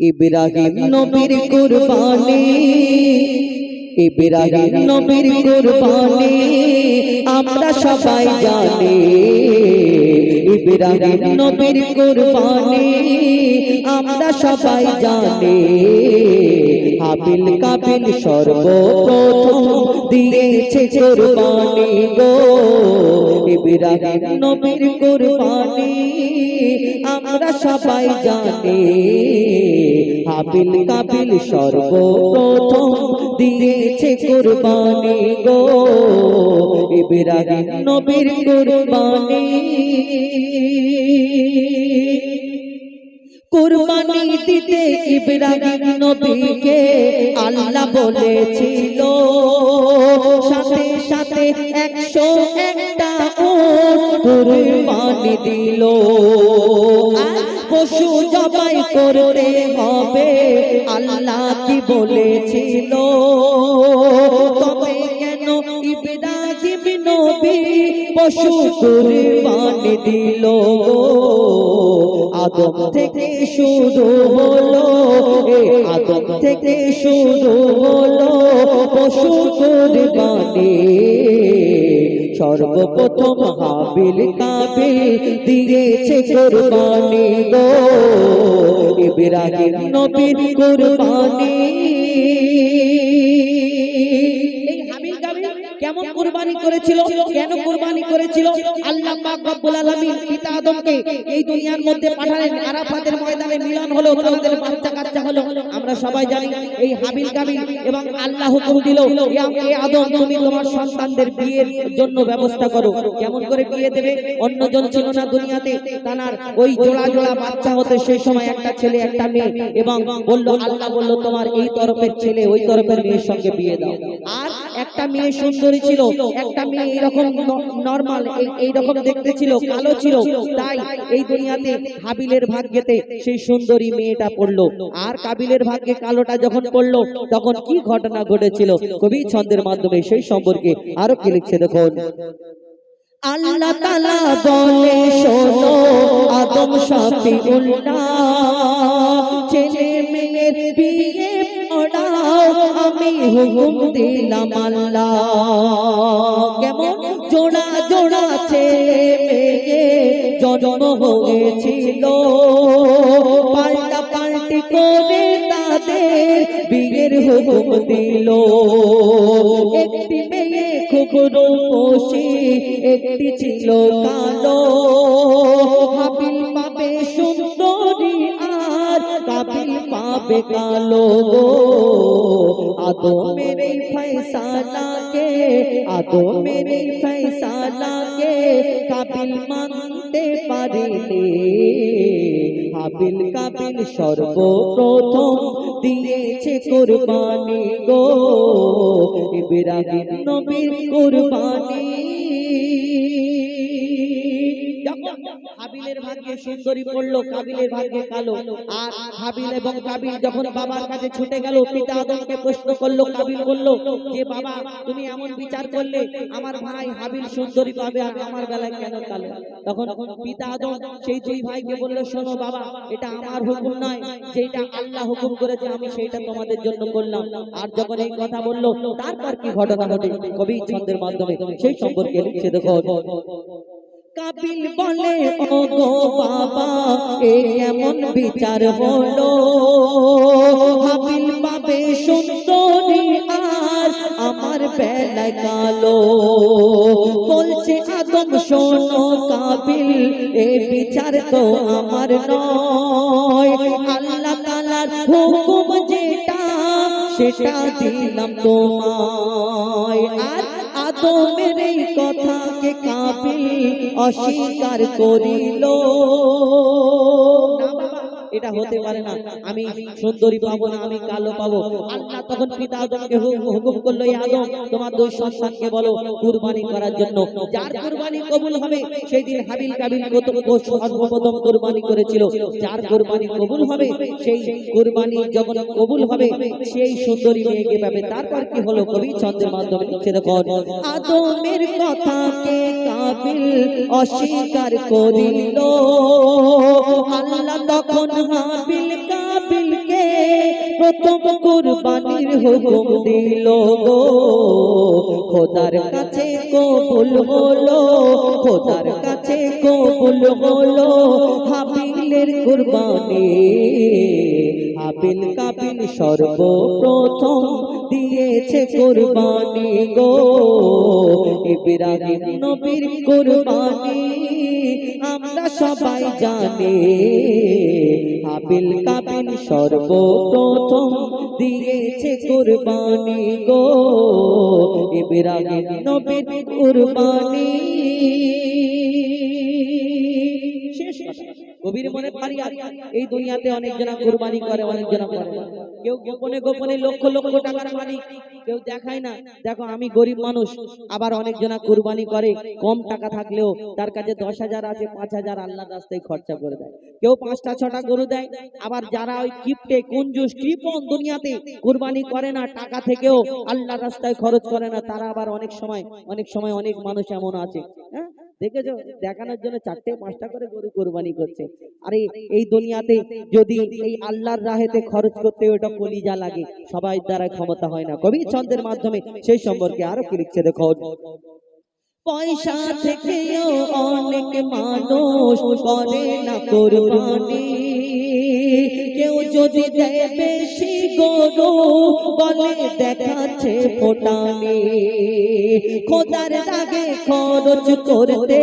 ইব্রাহিম নবীর কুরবানি ইব্রাহিম নবীর কুরবানি আমরা সবাই জানি। ইব্রাহিম নবীর কুরবানি আমরা সবাই জানি। হাবিল কাবিল সর্বপ্রথম দিয়েছে কুরবানি গো। ইব্রাহিম নবীর কুরবানি আমরা সবাই জানি। হাবিল কাবিল সর্বপ্রথম দিয়েছে কুরবানি গো। ইব্রাহিম নবীর কুরবানি কুরবানি দিতে ইব্রাহিম নবীকে আল্লাহ বলেছিল। সাথে সাথে একশো একটা উট কুরবানি দিল। পশু জবাই করতে হবে, আল্লাহ কি বলেছিল? তবে পশু দিল। আদম থেকে শুরু হলো আদম থেকে শুরু হলো পশু কুরবানি সর্বপ্রথম হাবিল কাবিল দিয়েছে কুরবানি গো। ইব্রাহিম নবীর কুরবানি। কেমন কুরবানি করেছিল? কেন কুরবানি করেছিল? আল্লাহ পাক রব্বুল আলামিন পিতা আদমকে এই দুনিয়ার মধ্যে পাঠালেন। আরাফাতের ময়দানে মিলন হলো তাদের বাচ্চা কাচ্চা হলো। আমরা সবাই জানি এই হাবিল কাবিল এবং আল্লাহ হুকুম দিল এ আদম তুমি তোমার সন্তানদের বিয়ের জন্য ব্যবস্থা করো। কেমন করে বিয়ে দেবে? অন্যজন ছিল না দুনিয়াতে। তানার ওই জোড়া জোড়া বাচ্চা হতে সেই সময় একটা ছেলে একটা মেয়ে এবং বলল আল্লাহ বলল তোমার এই তরফের ছেলে ওই তরফের মেয়ের সঙ্গে বিয়ে দাও। আর একটা মেয়ে সুন্দরী ছিল, একটা মেয়ে এইরকম নর্মাল এইরকম দেখতে ছিল, কালো ছিল। তাই এই দুনিয়াতে হাবিলের ভাগ্যেতে সেই সুন্দরী মেয়েটা পড়ল। আর কাবিলের ভাগ্যে কালোটা যখন পড়ল, তখন কি ঘটনা ঘটেছিল? কবি ছন্দের মাধ্যমে সেই সম্পর্কে আরও কি লিখছে দেখুন। আল্লাহ তালা বলে, শোনো, আদম শফিউল্লাহ ছেলে মেয়ের বিয়ে আমি হুকুম দিলাম কেমন? জোড়া জোড়া ছেলে মেয়ে জন্ম হয়েছিল। পাল্টা পাল্টি করে তাদের বিয়ের হুকুম দিল। একটি মেয়ে খুব রূপসী, একটি ছিল কালো। হাবিল পাবে আর পাবে কালো আদো মেরে ফৈসালাকে আদো মেরে ফৈসালাকে কাবিল মানতে পারিলে হাবিল কাবিল সর্বপ্রথম দিয়েছে কুরবানি গো ইব্রাহিম নবীর কুরবানি হাবিলের ভাগ্যে সুন্দরী পড়ল, কাবিলের ভাগ্যে কালো। আর হাবিল এবং কাবিল যখন বাবার কাছে ছুটে গেল, পিতা আদমকে প্রশ্ন করল, কাবিল বলল, যে বাবা, তুমি এমন বিচার করলে আমার ভাই হাবিল সুন্দরী পাবে আর আমার বেলায় কেন কালো? তখন পিতা আদম সেই দুই ভাইকে বলল, শোনো বাবা, এটা আমার হুকুম নয় যেটা আল্লাহ হুকুম করেছে, আমি সেইটা তোমাদের জন্য করলাম। আর যখন এই কথা বলল, তারপর কি ঘটনা ঘটে? কবি ছন্দের মাধ্যমে। সেই সম্পর্কে লিখছে দেখো কাবিল বলে ও গো বাবা, এ কেমন বিচার হলো? হাবিল পাবে সুন্দরী আর আমার বেলায় কালো। বলছে আদম, শোনো কাবিল, এ বিচার তো আমার নয়। আল্লাহ তালার হুকুম যেটা, সেটা দিলাম তোমায়। আর আদমের এই কথাকে কাবিল অস্বীকার করিল। এটা হতে পারে না। আমি সুন্দরী পাবো না আমি কালো পাবো। আল্লাহ তখন পিতা আদমকে হুকুম করল "এই আদম তোমার দুই সন্তানকে বলো কুরবানি করার জন্য। যার কুরবানি কবুল হবে সেই দিন হাবিল কাবিল কত সর্বপ্রথম কুরবানি করেছিল। যার কুরবানি কবুল হবে সেই কুরবানি যখন কবুল হবে সেই সুন্দরী মেয়েকে পাবে। তারপর কি হলো? কবি ছন্দের মাধ্যমে লিখছে দেখো আদমের কথাকে কাবিল অস্বীকার করিল আল্লাহ তখন হাবিল কাবিলকে প্রথম কুরবানির হুকুম দিল গো। খোদার কাছে কবুল হলো, খোদার কাছে কবুল হলো। হাবিলের কুরবানি। হাবিল কাবিল সর্বপ্রথম দিয়েছে কুরবানি গো। ইব্রাহিম নবীর কুরবানি আমরা সবাই জানি। হাবিল কাবিল সর্বপ্রথম দিয়েছে কুরবানি গো। ইব্রাহিম নবীর কুরবানি। কবির মনে পারি এই দুনিয়াতে অনেক জনা কুরবানি করে, অনেক জনা করে। কেউ গোপনে গোপনে লক্ষ লক্ষ টাকার মালিক। কেউ দেখায় না, দেখো আমি গরিব মানুষ, আবার অনেক জনা কুরবানি করে। কম টাকা থাকলেও তার কাছে দশ হাজার আছে, পাঁচ হাজার আল্লাহ রাস্তায় খরচা করে দেয়। কেউ পাঁচটা, ছটা গরু দেয়, আবার যারা ওই কিপটে, কুঞ্জুস কৃপন দুনিয়াতে কুরবানি করে না, টাকা থেকেও আল্লাহ রাস্তায় খরচ করে না, তারা আবার অনেক সময় অনেক সময় অনেক মানুষ এমন আছে। হ্যাঁ? দেখেছ? দেখানোর জন্য চারটে পাঁচটা করে গরু কোরবানি করছে। আরে এই দুনিয়াতে যদি এই আল্লাহর রাহেতে খরচ করতে ওটা কলিজা লাগে সবাই দ্বারা ক্ষমতা হয় না। কবি ছন্দের মাধ্যমে সেই সম্পর্কে আরও কি লিখছে? দেখো। পয়সা থেকেও অনেক মানুষ করে না কোরবানি কেউ যদি দেয় বেশি গরু, বলে দেখাচ্ছে ফোটানি। খোদার লাগে খরচ করতে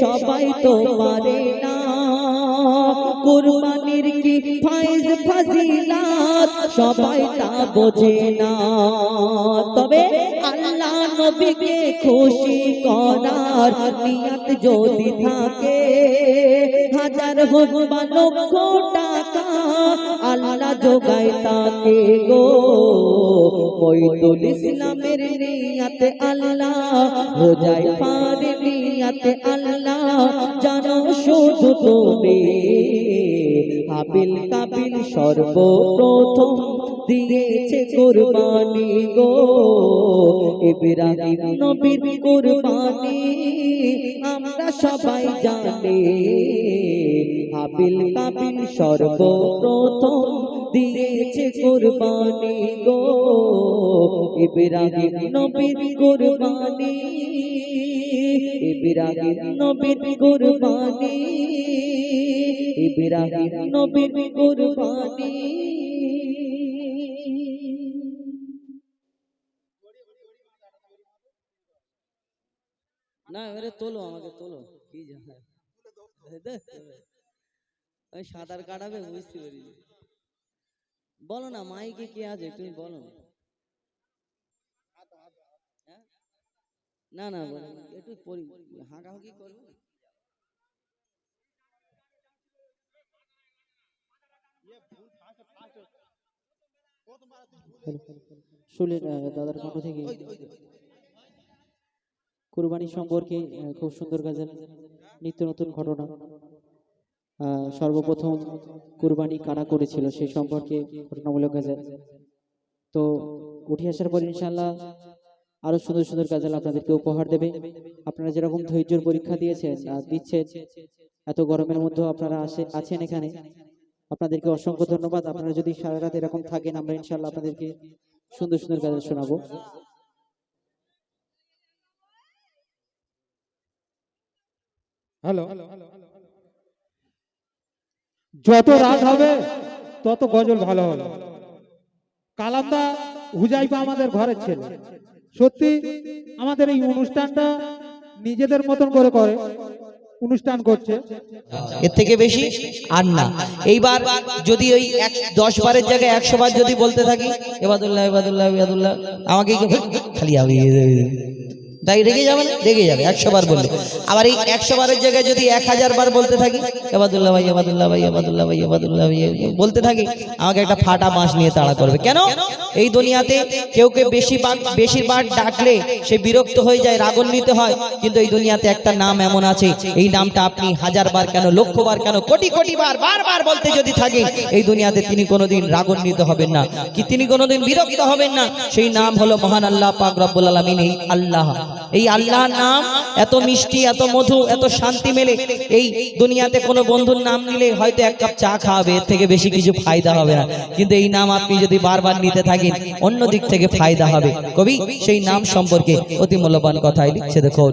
সবাই তো পারে না। কুরবানির কি ফাইজ ফাজিলাত? সবাই তা বোঝে না। তবে আল্লাহ নবীকে খুশি করার নিয়ত যদি থাকে, হাজার হোক বা লক্ষ টাকা, আল্লাহ যোগায় তাকে গো। মইদুল ইসলামের নিয়ত আল্লাহ রোজাই পার নিয়ত আল্লাহ, জানো শুধু তুমি হাবিল কাবিল সর্বপ্রথম দিয়েছে কুরবানি গো। ইব্রাহিম নবীর কুরবানি আমরা সবাই জানি। হাবিল কাবিল সর্বপ্রথম দিয়েছে কুরবানি গো। ইব্রাহিম নবীর কুরবানি, ইব্রাহিম নবীর কুরবানি। ইব্রাহিম নবীর কুরবানি। না, এবারে তোলো আমাকে, তোলো। কি সাঁতার কাটাবে, বুঝতে পারি বলো না, মাইকে কে আছে, তুমি বলো না। হ্যাঁ? না বলো একটু হাঁকাহাঁকি করব? শুনলেন দাদার কণ্ঠ থেকে কুরবানি সম্পর্কে খুব সুন্দর গাজাল নিত্য নতুন ঘটনা। সর্বপ্রথম কুরবানি কারা করেছিল সেই সম্পর্কে ঘটনামূলক গাজাল তো উঠে আসার পর ইনশাল্লাহ আরও সুন্দর সুন্দর গাজাল আপনাদেরকে উপহার দেবে। আপনারা যেরকম ধৈর্যের পরীক্ষা দিয়েছেন আর দিচ্ছেন এত গরমের মধ্যেও আপনারা আসে আছেন এখানে। আপনাদেরকে অসংখ্য ধন্যবাদ। আপনারা যদি সারা রাত এরকম থাকেন আমরা ইনশাল্লাহ আপনাদেরকে সুন্দর সুন্দর গাজাল শোনাবো। হ্যালো যত রাত হবে তত গজল ভালো হবে। কালামদা হুজাইবা আমাদের ঘরের ছেলে। সত্যি আমাদের এই অনুষ্ঠানটা নিজেদের মতন করে করে। অনুষ্ঠান করছে। এর থেকে বেশি আর না। এইবার যদি ওই এক দশ বারের জায়গায় একশো বার যদি বলতে থাকি, এবাদুল্লাহ এবাদুল্লাহ এবাদুল্লাহ, আমাকে খালি হবে তাই রেগে যাবে না রেগে যাবে একশো বার বললে আবার এই একশো বারের জায়গায় যদি এক হাজার বার বলতে থাকি এবাদুল্লাহ ভাই এবাদুল্লাহ ভাই এবাদুল্লাহ ভাই এবাদুল্লাহ ভাই বলতে থাকি আমাকে একটা ফাটা বাঁশ নিয়ে তাড়া করবে। কেন? এই দুনিয়াতে কেউ কেউ বেশি বেশিরবার ডাকলে সে বিরক্ত হয়ে যায় রাগান্বিত হয়। কিন্তু এই দুনিয়াতে একটা নাম এমন আছে এই নামটা আপনি হাজার বার কেন লক্ষ বার কেন কোটি কোটি বার বারবার বলতে যদি থাকেন এই দুনিয়াতে তিনি কোনোদিন রাগান্বিত হবেন না। কি তিনি কোনোদিন বিরক্ত হবেন না? সেই নাম হলো মহান আল্লাহ পাক রব্বুল আলামিন এই আল্লাহ। এই আল্লাহর নাম, এত মিষ্টি, এত মধু, এত শান্তি মেলে। এই দুনিয়াতে কোনো বন্ধুর নাম নিলে হয়তো এক কাপ চা খাওয়াবে, এর থেকে বেশি কিছু ফায়দা হবে না। কিন্তু এই নাম আপনি যদি বারবার নিতে থাকেন, অন্য দিক থেকে ফায়দা হবে। কবি, সেই নাম সম্পর্কে অতি মূল্যবান কথাই লিখছে দেখুন।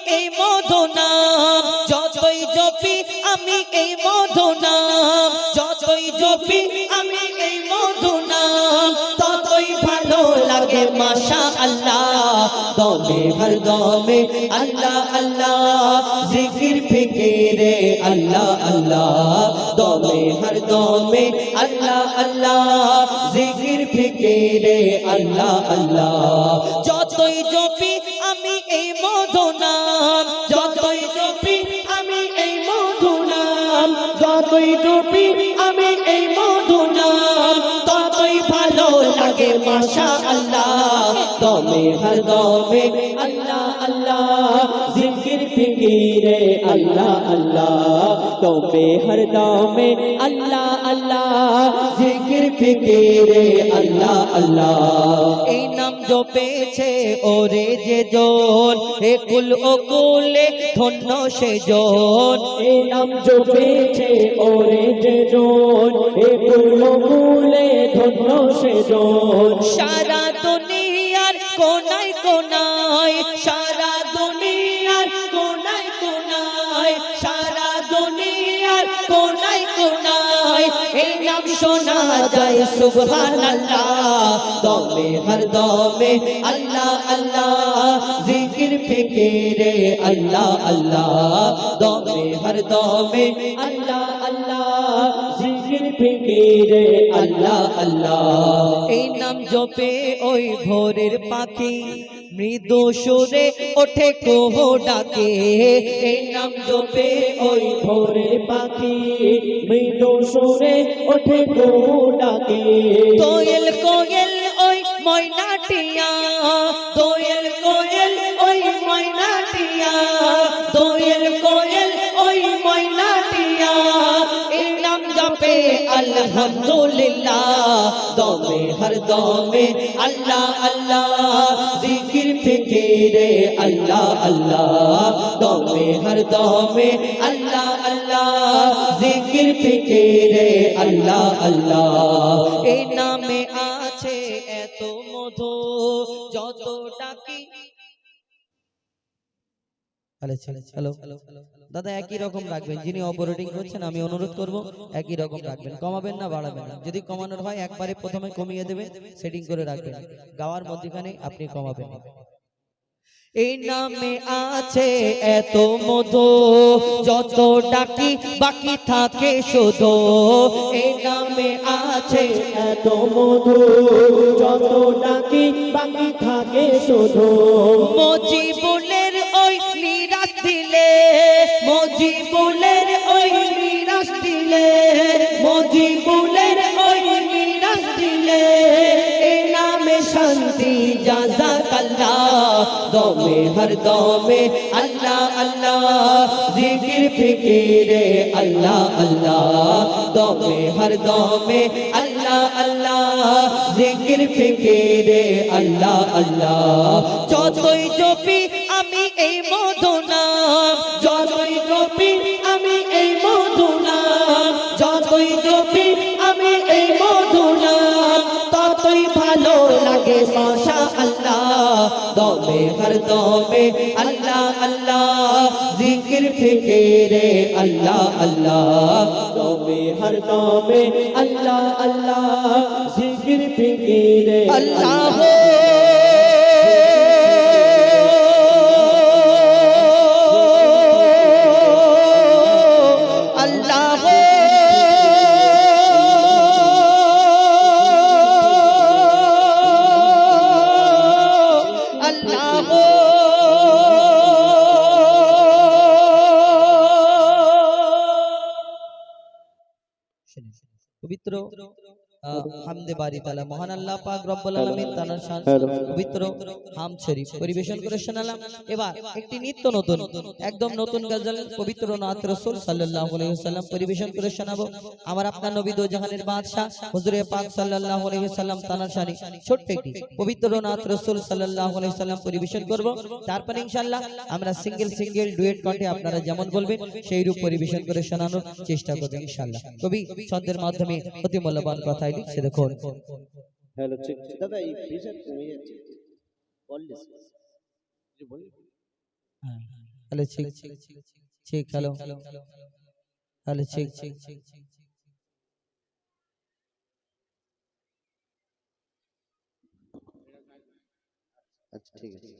এই মধু নাম যতই জপি আমি এই মধু নাম যতই জপি আমি এই মধু নাম ততই ভালো লাগে মাশা আল্লাহ দমে হর দমে আল্লাহ আল্লাহ, জিকির ফিকিরে আল্লাহ আল্লাহ। দমে হর দমে আল্লাহ আল্লাহ, জিকির ফিকিরে আল্লাহ আল্লাহ। যতই জপি আমি এই মধু যতই জপি আমি এই মধু নাম ততই ভালো লাগে মাশা আল্লাহ দমে হর দমে আল্লাহ জিকির ফিকিরে, আল্লাহ আল্লাহ। দমে হর দমে, আল্লাহ আল্লাহ। জিকির ফিকিরে, আল্লাহ আল্লাহ। এই নাম জপেছে ওরে যে জন হে কুল ও কুলে ধন্য সে জন। এই নাম জপেছে ওরে যে জন হে কুল ও কুলে ধন্য সে জন। সারা দুনিয়ার কোনায় কোনায় শোনা যায় সুবহানাল্লাহ। দমে, হর দমে, আল্লাহ আল্লাহ। জিকির, ফিকিরে আল্লাহ আল্লাহ। দমে, হর দমে, আল্লাহ আল্লাহ। জিকির আল্লাহ আল্লাহ এই নাম জপে ওই ভোরের পাখি। মৃদু সুরে ওঠে ডাকে। এই নাম জপে ওই ভোরের পাখি। মৃদু সুরে ওঠে কোহ ডাকে। দোয়েল কোয়েল ওই ময়নাটিয়া। দোয়েল আলহামদুলিল্লাহ। দমে, হর দমে, আল্লাহ আল্লাহ। জিকির ফিকিরে, আল্লাহ আল্লাহ। দমে, হর দমে, আল্লাহ আল্লাহ। জিকির ফিকিরে, আল্লাহ আল্লাহ। এই নামে আছে এত মধু যত ডাকি হ্যালো। দাদা একই রকম রাখবেন। যিনি অপারেটিং করছেন আমি অনুরোধ করব একই রকম রাখবেন। কমাবেন না বাড়াবেন না। যদি কমানোর হয় একবারে প্রথমে কমিয়ে দেবে সেটিং করে রাখবেন। গাওয়ার মধ্যখানে আপনি কমাবেন। এই নামে আছে এত মধু যত ডাকি বাকি থাকে শুধু। এই নামে আছে এত মধু যত ডাকি বাকি থাকে শুধু। মজিবুলের মজিবুলের ওই নিরাশ দিলে, মজিবুলের ওই নিরাশ দিলে এই নামে শান্তি জাজাকাল্লাহ দমে, হর দমে, আল্লাহ আল্লাহ। জিকির, ফিকিরে, আল্লাহ আল্লাহ। দমে, হর দমে, আল্লাহ আল্লাহ। জিকির, ফিকিরে, আল্লাহ আল্লাহ। যতই জপি দমে হর দমে আল্লাহ আল্লাহ জিকির ফিকিরে আল্লাহ আল্লাহ দমে হর দমে আল্লাহ আল্লাহ জিকির ফিকিরে আল্লাহ আল্লাহ হামদে বাড়ি তালা। মহান আল্লাহ পাক রব্বুল আলামিন তানার শান পবিত্র হাম শরীফ পরিবেশন করে শোনালাম। এবার একটি নিত্য নতুন একদম নতুন গজল পবিত্র নাথ রাসূল সাল্লাল্লাহু আলাইহি ওয়াসাল্লাম পরিবেশন করে শোনাবো। আমার আপনার নবী দো জাহানের বাদশা হুজুরে পাক সাল্লাল্লাহু আলাইহি ওয়াসাল্লাম তানার শানি ছোট্ট একটি পবিত্র নাথ রাসূল সাল্লাল্লাহু আলাইহি ওয়াসাল্লাম পরিবেশন করব। তারপর ইনশাআল্লাহ আমরা সিঙ্গেল সিঙ্গেল ডুয়েট কণ্ঠে আপনারা যেমন বলবেন সেই রূপ পরিবেশন করে শোনানোর চেষ্টা করব ইনশাআল্লাহ। কবি ছন্দের মাধ্যমে অতি মূল্যবান কথাই লিখছে দেখুন হ্যালো ঠিক দাদা এই প্রেশার কমে যাচ্ছে। বললিস হ্যালো ঠিক ঠিক হ্যালো। হ্যালো ঠিক। আচ্ছা ঠিক আছে।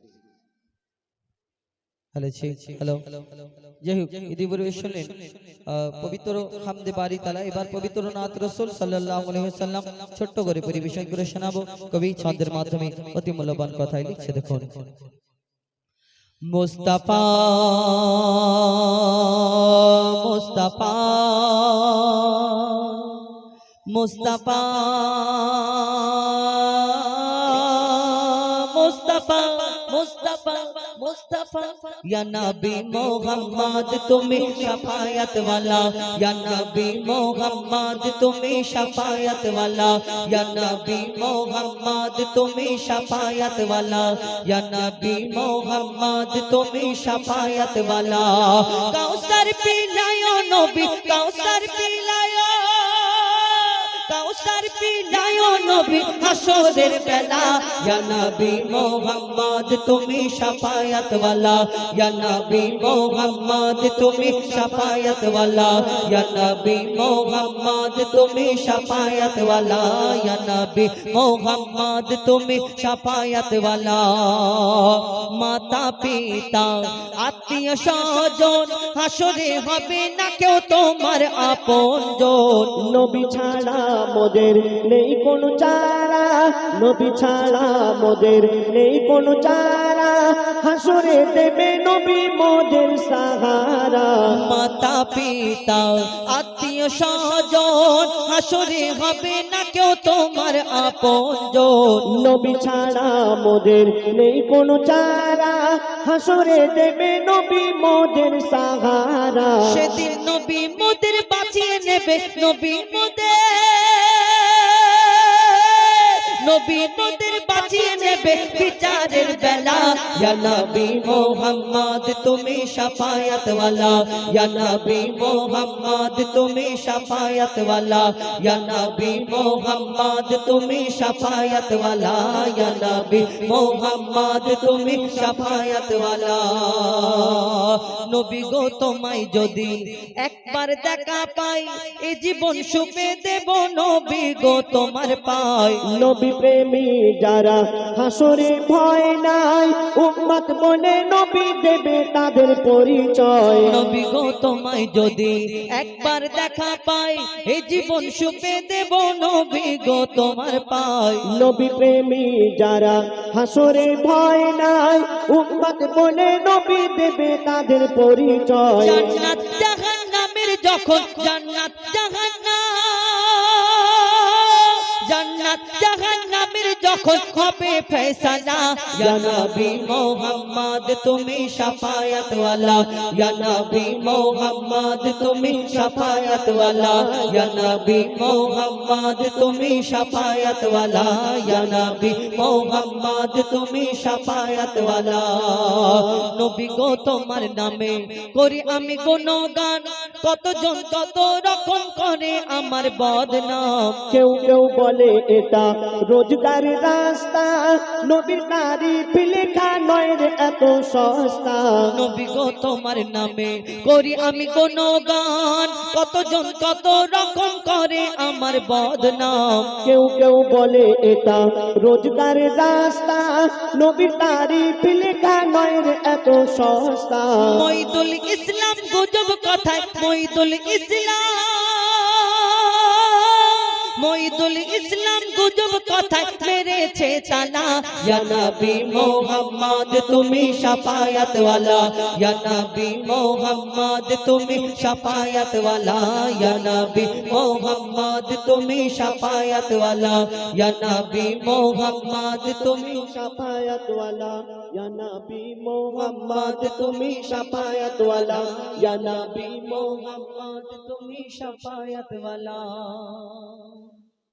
হ্যালো হ্যালো যাই হোক ইতিপূর্বে শুনলেন পবিত্র হামদে বাড়ি তালা এবার পবিত্র নাথ রসুল সাল্লাল্লাহু আলাইহি ওয়াসাল্লাম ছোট্ট করে পরিবেশন করে শোনাবো। কবি ছন্দের মাধ্যমে অতি মূল্যবান কথাই লিখছে দেখুন। মুস্তাফা মুস্তাফা মুস্তাফা মুস্তাফা মুস্তাফা मुस्तफ़ा या नबी मोहम्मद तुम्हें शफायत वाला। या नबी मोहम्मद तुम्हें शफायत वाला। या नबी मोहम्मद तुम्हें शफायत वाला। या नबी मोहम्मद तुम्हें शफायत वाला। कौसर पिलायो नबी कौसर पिलायो কাউসার পিলায় নবী হাসরের বেলা। ইয়া নবী মোহাম্মদ, তুমি শাফায়াত ওয়ালা ইয়া নবী মোহাম্মদ, তুমি শাফায়াত ওয়ালা ইয়া নবী মোহাম্মদ, তুমি শাফায়াত ওয়ালা ইয়া নবী মোহাম্মদ, তুমি শাফায়াত ওয়ালা মাতা, পিতা, আত্মীয় স্বজন, হাসরে হবে না কেউ তোমার আপন নবী ছাড়া মোদের নেই কোনো চারা, নবী ছাড়া মোদের নেই কোনো চারা হাসরে দেবে নবী মোদের সাহারা। মাতা পিতা আত্মীয় স্বজন হাসরে হবে না কেউ তোমার আপনজন। নবী ছাড়া মোদের নেই কোনো চারা। হাসরে দেবে নবী মোদের সাহারা। সেদিন নবী মোদের বাঁচিয়ে নেবে নবী মোদের। নবী মোদের নেবে বিচারের বেলা। ইয়া মোহাম্মদ, তুমি শাফায়াত ওয়ালা ইয়া মোহাম্মদ, তুমি শাফায়াত ওয়ালা মোহাম্মদ, তুমি শাফায়াত ওয়ালা মোহাম্মদ, তুমি শাফায়াত ওয়ালা নবী গো, তোমায় যদি একবার দেখা পাই, এ জীবন সুপে দেব নবী গো, তোমার পাই। নবী প্রেমী যারা হাসরে ভয় নাই। উম্মত বলে নবী দেবে তাদের পরিচয়। নবী গো তোমায় যদি একবার দেখা পাই এ জীবন সুপে দেব নবী গো তোমার পাই। নবী প্রেমী যারা হাসরে ভয় নাই উম্মত বলে নবী দেবে তাদের পরিচয়। জান্নাত জাহান্নামের যখন জান্নাত জাহান্নাম জান্নাত জাহান্নামের যখন হবে মোহাম্মদ, তুমি শাফায়াত ওয়ালা মোহাম্মদ, তুমি ওয়ালা মোহাম্মদ, তুমি ওয়ালা মোহাম্মদ, তুমি ওয়ালা নবী গো, তোমার নামে করি আমি কোন গান কতজন কত রকম করে আমার বদনাম। কেউ কেউ বলে এটা রোজগার রাস্তা নবীর তারিফ লেখা নয় রে এত সস্তা। নবী গো তোমার নামে করি আমি কোন গান। কতজন কত রকম করে আমার বদনাম। কেউ কেউ বলে এটা রোজগার রাস্তা নবীর তারিফ লেখা নয় রে এত সস্তা। মইদুল ইসলাম গুজব কথায় মইদুল ইসলাম। মইদুল ইসলাম গুজব কথায় মেরেছে তালা ইয়া নবী মোহাম্মদ, তুমি শাফায়াত ওয়ালা ইয়া নবী মোহাম্মদ, তুমি শাফায়াত ওয়ালা ইয়া নবী মোহাম্মদ, তুমি শাফায়াত ওয়ালা ইয়া নবী মোহাম্মদ, তুমি শাফায়াত ওয়ালা ইয়া নবী মোহাম্মদ, তুমি শাফায়াত ওয়ালা ইয়া নবী মোহাম্মদ, তুমি শাফায়াত ওয়ালা